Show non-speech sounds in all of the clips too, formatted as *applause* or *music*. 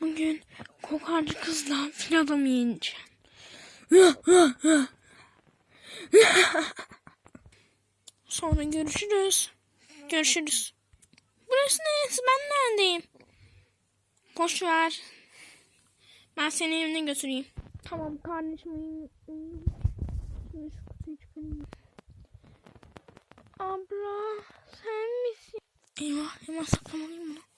Bugün kokarcı kızla fil adamı yeneceğim. Sonra görüşürüz. Görüşürüz. Burası neresi? Ben neredeyim? Boş ver. Ben seni evine götüreyim. Tamam kardeşim. Şimdi şu kutuyu çıkarayım. Abla sen misin? Eyvah hemen saklamalıyım bunu.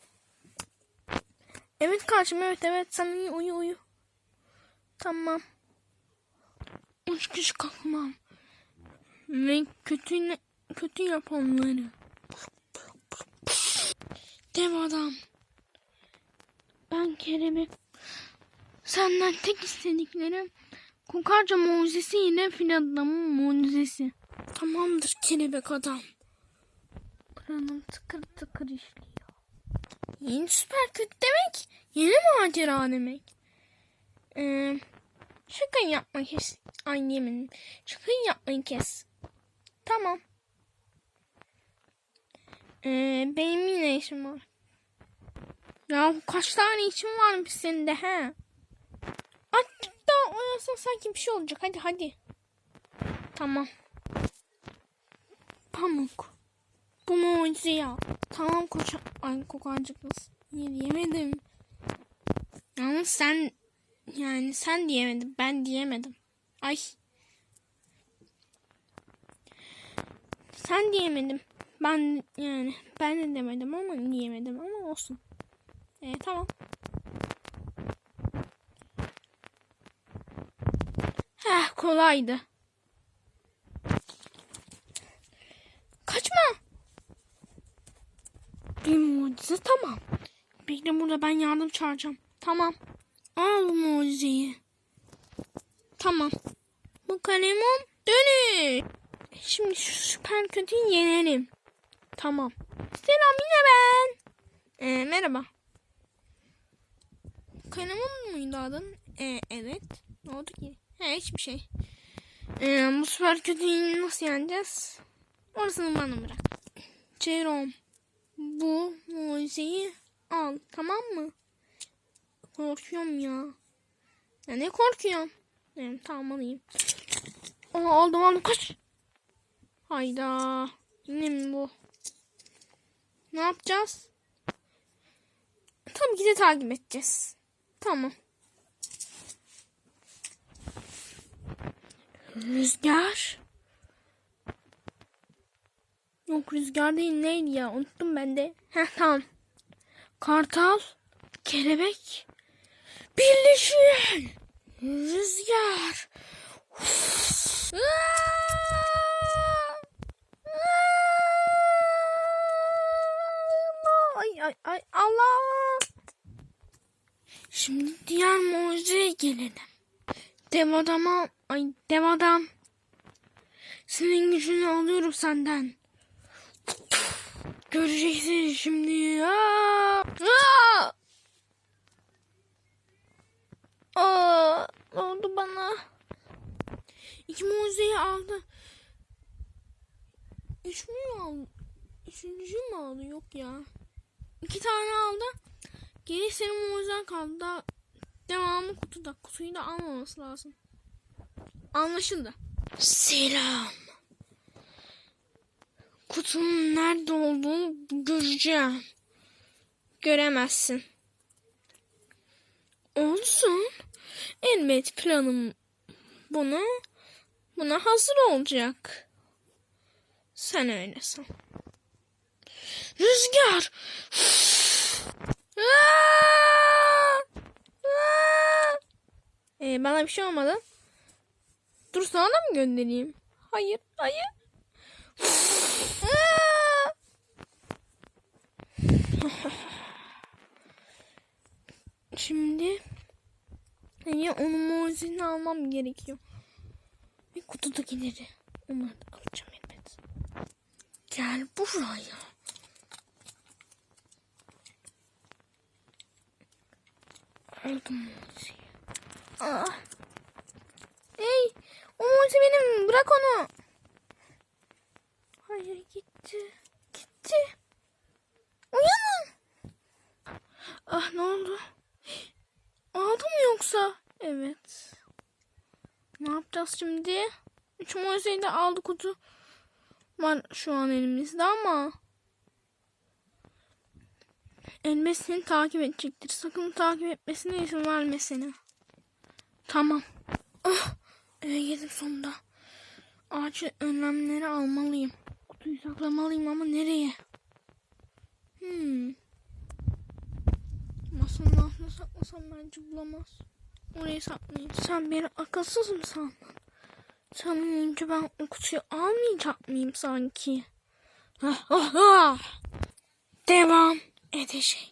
Evet kardeşim evet evet sen uyu uyu uyu. Tamam. Üç kişi kalkmam. Ve kötü kötü yapanları. Dev adam. Ben kelebek. Senden tek istediklerim kokarca mucizesi ile fil adamın mucizesi. Tamamdır kelebek adam. Kranım tıkır tıkır işliyor. Yeni süper kötü demek. Yeni macera demek. Ee, şaka yapmayı kes. Ay yemin. Şakayı yapmayı kes. Tamam. Ee, benim yine işim var. Ya kaç tane işim varmış senin de he? Azıcık daha oynarsan sanki bir şey olacak. Hadi hadi. Tamam. Pamuk. Bu mucize ya. Tamam koça... Ay kokarcık kız. Yemedim. Yalnız sen... Yani sen diyemedin. Ben diyemedim. Ay. Sen diyemedim. Ben yani ben de demedim ama diyemedim ama olsun. Ee, tamam. Heh kolaydı. Kaçma. Bir mucize tamam. Bekle burada ben yardım çağıracağım. Tamam. Al bu mucizeyi. Tamam. Bu kalemim dönüş. Şimdi şu süper kötüyü yenelim. Tamam. Selam yine ben. Ee, merhaba. Kalemim muydu adın? Ee, evet. Ne oldu ki? He, hiçbir şey. Ee, bu süper kötüyü nasıl yeneceğiz? Orasını bana bırak. Jerome. Bu mucizeyi al. Tamam mı? Korkuyorum ya. Ya ne korkuyorum? Evet, tamam alayım. Aa, aldım aldım kaç. Hayda. Yine mi bu? Ne yapacağız? Tabii ki de takip edeceğiz. Tamam. Rüzgar. Yok rüzgar değil neydi ya unuttum ben de. Heh tamam. Kartal, kelebek, birleşin. Rüzgar. Ay ay ay Allah. Şimdi diğer mucizeye gelelim. Dev adama, ay dev adam. Senin gücünü alıyorum senden. Göreceksin şimdi. Aa! Aa! Aa, ne oldu bana? İki mucizeyi aldı. Üç mü aldı? Üçüncü mü aldı? Yok ya. İki tane aldı. Geri senin mucizen kaldı. Daha devamı kutuda. Kutuyu da almaması lazım. Anlaşıldı. Selam. Kutunun nerede olduğunu göreceğim. Göremezsin. Olsun. Elbet planım buna buna hazır olacak. Sen öyle san. Rüzgar. Ee, bana bir şey olmadı. Dur sana mı göndereyim? Hayır, hayır. Aa! *laughs* Şimdi yani onun mucizini almam gerekiyor. Bir kutudakileri. Onları da alacağım elbet. Gel buraya. Aldım mucizeyi. Aa. Hey, o mucize benim. Bırak onu. Hayır gitti. Yoksa evet. Ne yapacağız şimdi? 3 mucizeyi de aldı kutu var şu an elimizde ama elbet seni takip edecektir. Sakın takip etmesine izin verme seni. Tamam. Ah, eve girdim sonunda. Acil önlemleri almalıyım. Kutuyu saklamalıyım ama nereye? Hmm. Masanın altına saklasam bence bulamaz. Oraya saklayayım. Sen beni akılsız mı sandın? Sen önce ben o kutuyu almayacak mıyım sanki? Ah, ah, ah. Devam edecek.